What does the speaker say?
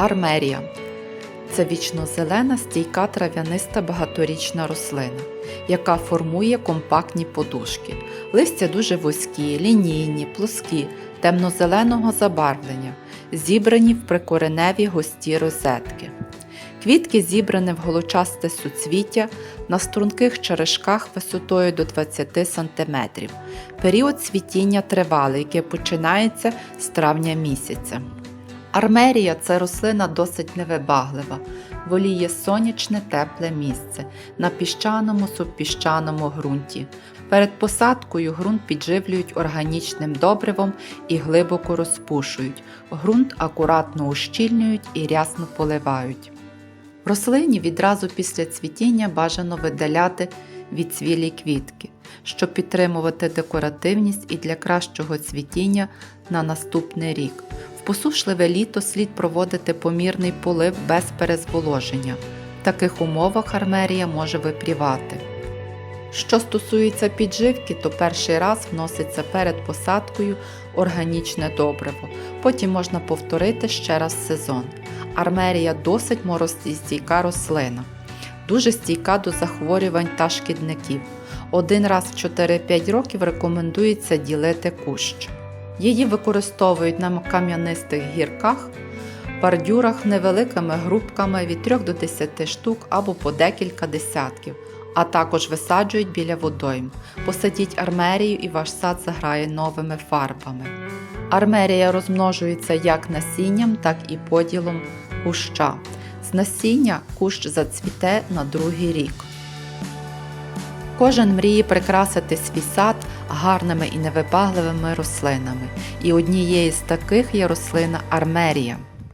Армерія це вічнозелена стійка трав'яниста багаторічна рослина, яка формує компактні подушки. Листя дуже вузькі, лінійні, плоскі, темно-зеленого забарвлення, зібрані в прикореневі густі розетки. Квітки зібрані в голочасте суцвіття на струнких черешках висотою до 20 см. Період цвітіння тривалий, який починається з травня місяця. Армерія це рослина досить невибаглива, воліє сонячне тепле місце на піщаному субпіщаному ґрунті. Перед посадкою ґрунт підживлюють органічним добривом і глибоко розпушують. Ґрунт акуратно ущільнюють і рясно поливають. Рослині відразу після цвітіння бажано видаляти відцвілі квітки, щоб підтримувати декоративність і для кращого цвітіння на наступний рік. Посушливе літо слід проводити помірний полив без перезволоження. В таких умовах армерія може випрівати. Що стосується підживки, то перший раз вноситься перед посадкою органічне добриво, потім можна повторити ще раз сезон. Армерія досить морозостійка рослина, дуже стійка до захворювань та шкідників. Один раз в 4-5 років рекомендується ділити кущ. Її використовують на кам'янистих гірках, бордюрах невеликими групками від 3 до 10 штук або по декілька десятків, а також висаджують біля водойм. Посадіть армерію і ваш сад заграє новими фарбами. Армерія розмножується як насінням, так і поділом куща. З насіння кущ зацвіте на другий рік. Кожен мріє прикрасити свій сад гарними і невибагливими рослинами. І однією з таких є рослина армерія.